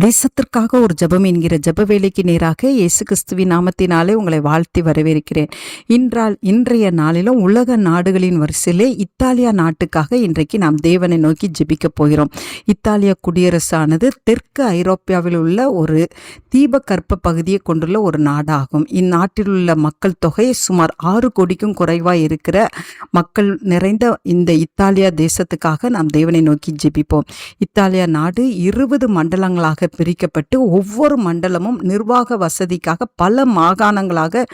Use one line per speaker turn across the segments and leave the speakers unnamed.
தேசத்திற்காக ஒரு ஜெபம் என்கிற ஜெப வேலைக்கு நேராக இயேசு கிறிஸ்துவின் நாமத்தினாலே உங்களை வாழ்த்தி வரவேற்கிறேன். இன்றால் இன்றைய நாளிலும் உலக நாடுகளின் வரிசையிலே இத்தாலியா நாட்டுக்காக இன்றைக்கு நாம் தேவனை நோக்கி ஜெபிக்க போகிறோம். இத்தாலிய குடியரசானது தெற்கு ஐரோப்பியாவில் உள்ள ஒரு தீபகற்ப பகுதியை கொண்டுள்ள ஒரு நாடாகும். இந்நாட்டில் உள்ள மக்கள் தொகை சுமார் ஆறு கோடிக்கும் குறைவாக இருக்கிற மக்கள் நிறைந்த இந்த இத்தாலியா தேசத்துக்காக நாம் தேவனை நோக்கி ஜெபிப்போம். இத்தாலியா நாடு இருபது மண்டலங்களாக பிரிக்கப்பட்டு ஒவ்வொரு மண்டலமும் நிர்வாக வசதிக்காக பல மாகாணங்களாக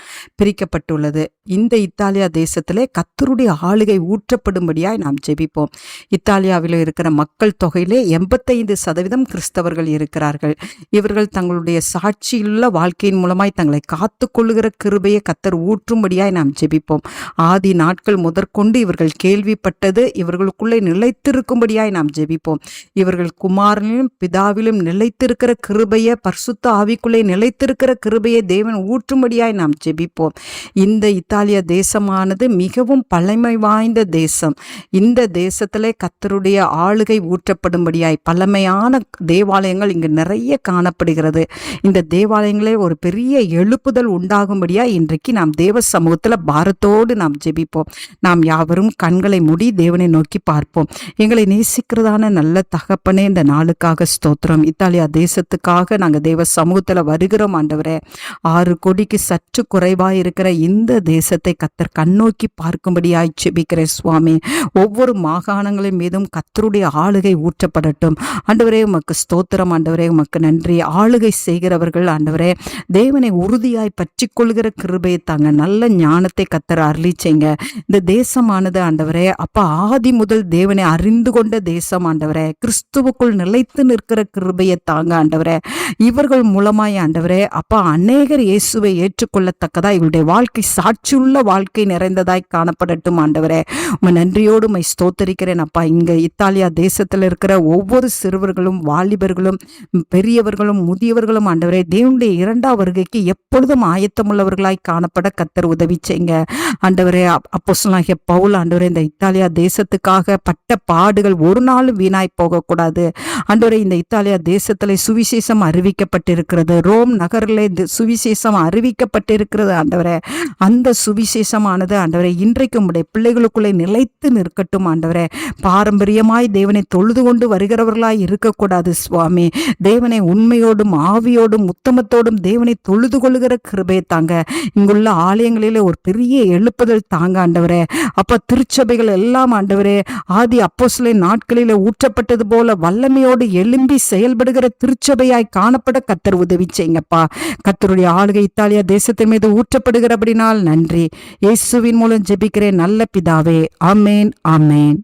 பிரிக்கப்பட்டுள்ளது. இந்த இத்தாலியா தேசத்திலே கத்தருடைய ஆளுகை ஊற்றப்படும்படியாய் நாம் ஜெபிப்போம். இத்தாலியாவில் இருக்கிற மக்கள் தொகையிலே எண்பத்தைந்து சதவீதம் கிறிஸ்தவர்கள் இருக்கிறார்கள். இவர்கள் தங்களுடைய சாட்சியுள்ள வாழ்க்கையின் மூலமாய் தங்களை காத்து கொள்ளுகிற கிருபையை கத்தர் ஊற்றும்படியாய் நாம் ஜெபிப்போம். ஆதி நாட்கள் முதற்கொண்டு இவர்கள் கேள்விப்பட்டது இவர்களுக்குள்ளே நிலைத்திருக்கும்படியாய் நாம் ஜெபிப்போம். இவர்கள் குமாரனிலும் பிதாவிலும் நிலை நிலைத்திருக்கிற கிருபையை பர்சுத்த ஆவிக்குள்ளே நிலைத்திருக்கிற கிருபையை தேவன் ஊற்றும்படியாய் நாம் ஜெபிப்போம். இந்த இத்தாலிய தேசமானது மிகவும் பழமை வாய்ந்த தேசம். இந்த தேசத்திலே கத்தருடைய ஆளுகை ஊற்றப்படும்படியாய் பழமையான தேவாலயங்கள் இங்கு நிறைய காணப்படுகிறது. இந்த தேவாலயங்களே ஒரு பெரிய எழுப்புதல் உண்டாகும்படியாய் இன்றைக்கு நாம் தேவ சமூகத்தில் பாரத்தோடு நாம் ஜெபிப்போம். நாம் யாவரும் கண்களை மூடி தேவனை நோக்கி பார்ப்போம். எங்களை நேசிக்கிறதான நல்ல தகப்பனே இந்த நாளுக்காக ஸ்தோத்திரம். இத்தாலியா தேசத்துக்காக நாங்கள் தேவ சமூகத்தில் வருகிறோம் ஆண்டவரே. ஆறு கோடிக்கு சற்று குறைவாக இருக்கிற இந்த தேசத்தை கத்தர் கண்ணோக்கி பார்க்கும்படியாய் செபிக்கிறேன் சுவாமி. ஒவ்வொரு மாகாணங்களின் மீதும் கத்தருடைய ஆளுகை ஊற்றப்படட்டும். ஆண்டவரே உமக்கு ஸ்தோத்திரம் ஆண்டவரே. உமக்கு நன்றி. ஆளுகை செய்கிறவர்கள் ஆண்டவரே தேவனை உறுதியாய் பற்றி கொள்கிற கிருபையை தாங்க நல்ல ஞானத்தை கத்தர் அருளிச்சைங்க இந்த தேசமானது ஆண்டவரே அப்பா ஆதி முதல் தேவனை அறிந்து கொண்ட தேசம் ஆண்டவரே. கிறிஸ்துவுக்குள் நிலைத்து நிற்கிற கிருபையை தாங்க ஆண்டவரே. இவர்கள் மூலமாய் ஆண்டவரே அப்பா அநேகர் இயேசுவை ஏற்றுக்கொள்ளத்தக்கதா இவருடைய வாழ்க்கை சாட்சியுள்ள வாழ்க்கை நிறைந்ததாய் காணப்படட்டும் ஆண்டவரே. உமை நன்றியோடு மை ஸ்தோத்தரிக்கிறேன் அப்பா. இங்க இத்தாலியா தேசத்தில் இருக்கிற ஒவ்வொரு சிறுவர்களும் வாலிபர்களும் பெரியவர்களும் முதியவர்களும் ஆண்டவரே தேவனுடைய இரண்டாம் வருகைக்கு எப்பொழுதும் ஆயத்தமுள்ளவர்களாய் காணப்பட கத்தர் உதவி செய்யுங்க. ஆண்டவரே அப்போஸ்தலனாகிய பவுல் ஆண்டவரே இந்த இத்தாலியா தேசத்துக்காக பட்ட பாடுகள் ஒரு நாளும் வீணாய் போகக்கூடாது. ஆண்டவரே இந்த இத்தாலியா தேசத்துல சுவிசேஷம் அறிவிக்கப்பட்டிருக்கிறது. ரோம் நகரிலே இந்த சுவிசேஷம் அறிவிக்கப்பட்டிருக்கிறது. ஆண்டவரே அந்த சுவிசேஷமானது ஆண்டவரே இன்றைக்கு உடைய பிள்ளைகளுக்குள்ளே நிலைத்து நிற்கட்டும் ஆண்டவரே. பாரம்பரியமாய் தேவனை தொழுது கொண்டு வருகிறவர்களாய் இருக்கக்கூடாது சுவாமி. தேவனை உண்மையோடும் ஆவியோடும் உத்தமத்தோடும் தேவனை தொழுது கொள்கிற கிருபை தாங்க. இங்குள்ள ஆலயங்களிலே ஒரு பெரிய எழுப்புதல் தாங்க ஆண்டவரே. அப்ப திருச்சபைகள் எல்லாம் ஆண்டவரே ஆதி அப்போஸ்தல நாட்களிலே ஊற்றப்பட்டது போல வல்லமையோடு எழும்பி செயல்படுகிற திருச்சபையாய் காணப்பட கத்தர் உதவி செய்யுங்கப்பா. கத்தருடைய ஆளுகை இத்தாலியா தேசத்தின் மீது ஊற்றப்படுகிறபடினால் நன்றி. இயேசுவின் மூலம் ஜெபிக்கிறேன் நல்ல பிதாவே. ஆமேன் ஆமேன்.